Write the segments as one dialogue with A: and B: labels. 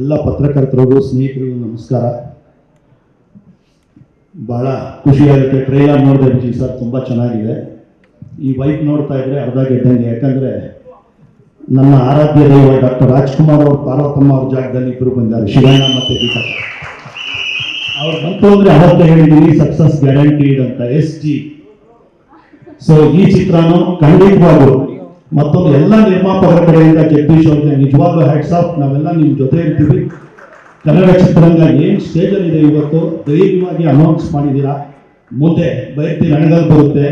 A: ಎಲ್ಲ ಪತ್ರಕರ್ತರಿಗೂ ಸ್ನೇಹಿತರಿಗೂ ನಮಸ್ಕಾರ. ಭಾಳ ಖುಷಿಯಾಗುತ್ತೆ. ಟ್ರೈಲರ್ ನೋಡಿದೆ ವಿಜಯ್ ಸರ್, ತುಂಬ ಚೆನ್ನಾಗಿದೆ. ಈ ವೈಫ್ ನೋಡ್ತಾ ಇದ್ರೆ ಅರ್ಧ ಗೆದ್ದಂಗೆ. ಯಾಕಂದ್ರೆ ನನ್ನ ಆರಾಧ್ಯ ದೈವ ಡಾಕ್ಟರ್ ರಾಜ್ಕುಮಾರ್ ಅವರು, ಪಾರ್ವತಮ್ಮ ಅವ್ರ ಜಾಗದಲ್ಲಿ ಇಬ್ಬರು ಬಂದಿದ್ದಾರೆ ಶಿವಣ್ಣ ಮತ್ತು ಗೀತಾ. ಅವ್ರು ಬಂತು ಅಂದರೆ ಅವತ್ತು ಹೇಳಿದ್ದೀನಿ ಸಕ್ಸಸ್ ಗ್ಯಾರಂಟೀಡ್ ಅಂತ, ಎಸ್ ಜಿ. ಸೊ ಈ ಚಿತ್ರನೂ ಖಂಡಿತವಾಗೂ ಮತ್ತೊಂದು ಎಲ್ಲ ನಿರ್ಮಾಪಕರ ಕಡೆಯಿಂದ ಜಗದೀಶ್ ಅವ್ರಿಗೆ ನಿಜವಾಗ್ಲೂ ಹ್ಯಾಟ್ಸ್ ಆಫ್ ನಾವೆಲ್ಲ ನಿಮ್ಮ ಜೊತೆ ಇರ್ತೀವಿ. ಕನ್ನಡ ಚಿತ್ರರಂಗ ಏನು ಸ್ಟೇಜಲ್ಲಿ ಇದೆ ಇವತ್ತು? ಧೈರ್ಯವಾಗಿ ಅನೌನ್ಸ್ ಮಾಡಿದ್ದೀರಾ? ಮುಂದೆ ಬೈತಿ ರಣಗಲ್ ಬರುತ್ತೆ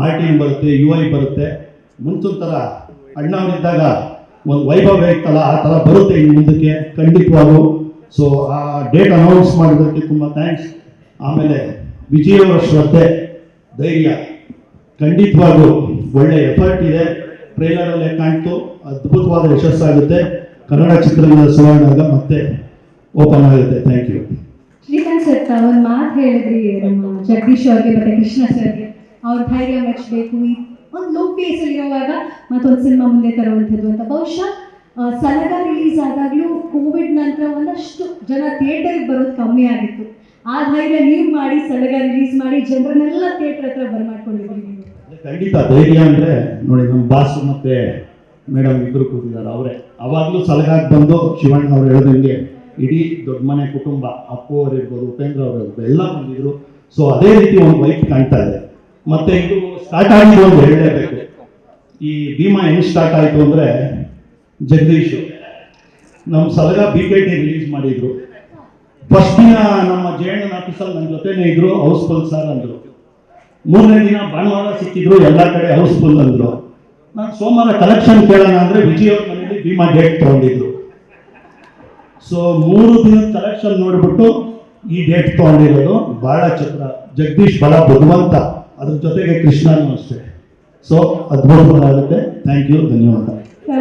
A: ಮಾರ್ಟಿನ್ ಬರುತ್ತೆ ಯು ಐ ಬರುತ್ತೆ. ಮುಂಚೊಂದು ಥರ ಅಣ್ಣವರಿದ್ದಾಗ ಒಂದು ವೈಭವ ಇತ್ತಲ್ಲ, ಆ ಥರ ಬರುತ್ತೆ ಮುಂದಕ್ಕೆ ಖಂಡಿತವಾಗೂ ಸೊ ಆ ಡೇಟ್ ಅನೌನ್ಸ್ ಮಾಡೋದಕ್ಕೆ ತುಂಬ ಥ್ಯಾಂಕ್ಸ್ ಆಮೇಲೆ ವಿಜಯವರ ಶ್ರದ್ಧೆ, ಧೈರ್ಯ. ಖಂಡಿತವಾಗೂ ಒಳ್ಳೆ ಎಫರ್ಟ್ ಇದೆ. ಟ್ರೈಲರಲ್ಲೇ ಕಾಣ್ತು. ಅದ್ಭುತವಾದ ಯಶಸ್ಸಾಗುತ್ತೆ ಕನ್ನಡ ಚಿತ್ರರಂಗದ ಸುವರ್ಣಾಗ ಮತ್ತೆ ಓಪನ್ ಆಗುತ್ತೆ. ಥ್ಯಾಂಕ್ ಯು
B: ಶ್ರೀಕಾಂತ್ ಸರ್ ಒಂದು ಮಾತು ಹೇಳಿದ್ರಿ ಜಗದೀಶ್ ಅವ್ರಿಗೆ, ಮತ್ತೆ ಕೃಷ್ಣ ಸರ್ಗೆ ಅವ್ರ ಧೈರ್ಯ ಮೆಚ್ಚಬೇಕು ಒಂದು ಲೋ ಫೇಸ್ ಇರುವಾಗ ಮತ್ತೊಂದು ಸಿನಿಮಾ ಮುಂದೆ ತರುವಂಥದ್ದು ಅಂತ. ಬಹುಶಃ ಸಲಗ ರಿಲೀಸ್ ಆದಾಗಲೂ ಕೋವಿಡ್ ನಂತರ ಒಂದಷ್ಟು ಜನ ಥಿಯೇಟರ್ಗೆ ಬರೋದು ಕಮ್ಮಿ ಆಗಿತ್ತು. ಆ ಧೈರ್ಯ ನೀವು ಮಾಡಿ, ಸಲಗ ರಿಲೀಸ್ ಮಾಡಿ, ಜನರನ್ನೆಲ್ಲ ಥಿಯೇಟರ್ ಹತ್ರ ಬರ್ಮಾಡ್ಕೊಂಡಿದ್ದೀವಿ ನೀವು.
A: ಖಂಡಿತ ಧೈರ್ಯ ಅಂದರೆ ನೋಡಿ ನಮ್ಮ ಬಾಸ್ ಮತ್ತೆ ಮೇಡಮ್ ಇಬ್ಬರು ಕೂತಿದ್ದಾರೆ. ಅವರೇ, ಅವಾಗಲೂ ಸಲಹಾಗಿ ಬಂದು ಶಿವಣ್ಣ ಅವ್ರು ಹೇಳ್ದಂಗೆ ಇಡೀ ದೊಡ್ಡ ಮನೆ ಕುಟುಂಬ, ಅಪ್ಪು ಅವ್ರು ಇರ್ಬೋದು, ಉಪೇಂದ್ರ ಅವರು ಎಲ್ಲ ಬಂದಿದ್ರು. ಸೊ ಅದೇ ರೀತಿ ಒಂದು ವೈಟ್ ಕಾಣ್ತಾ ಇದೆ. ಮತ್ತೆ ಇದು ಸ್ಟಾರ್ಟ್ ಆಗಿದೆ ಅಂತ ಹೇಳಲೇಬೇಕು ಈ ಭೀಮಾ ಹೆಂಗ್ ಸ್ಟಾರ್ಟ್ ಆಯಿತು ಅಂದರೆ ಜಗದೀಶ್ ನಮ್ಮ ಸಲಗ ಬಿ ಕೆ ರಿಲೀಸ್ ಮಾಡಿದ್ರು. ಫಸ್ಟ್ ದಿನ ನಮ್ಮ ಜಯಣ್ಣನ ಆಫೀಸಲ್ಲಿ ನನ್ನ ಜೊತೆನೇ ಇದ್ರು, ಹೌಸ್ಫುಲ್ ಸರ್ ಅಂದರು. ಮೂರನೇ ದಿನ ಭಾನುವಾರ ಸಿಕ್ಕಿದ್ರು, ಎಲ್ಲ ಕಡೆ ಹೌಸ್ಫುಲ್ ಅಂದ್ರು. ನಾನು ಸೋಮವಾರ ಕಲೆಕ್ಷನ್ ಕೇಳೋಣ ಅಂದ್ರೆ ವಿಜಯ್ ಅವ್ರ ಮನೆಯಲ್ಲಿ ಭೀಮಾ ಡೇಟ್ ತಗೊಂಡಿದ್ರು. ಸೊ ಮೂರು ದಿನದ ಕಲೆಕ್ಷನ್ ನೋಡ್ಬಿಟ್ಟು ಈ ಡೇಟ್ ತಗೊಂಡಿರೋದು ಬಹಳ ಚಿತ್ರ ಜಗದೀಶ್ ಬಹಳ ಭಗವಂತ. ಅದ್ರ ಜೊತೆಗೆ ಕೃಷ್ಣನೂ ಅಷ್ಟೇ. ಸೊ ಅದ್ಭುತವಾಗುತ್ತೆ. ಥ್ಯಾಂಕ್ ಯು ಧನ್ಯವಾದ.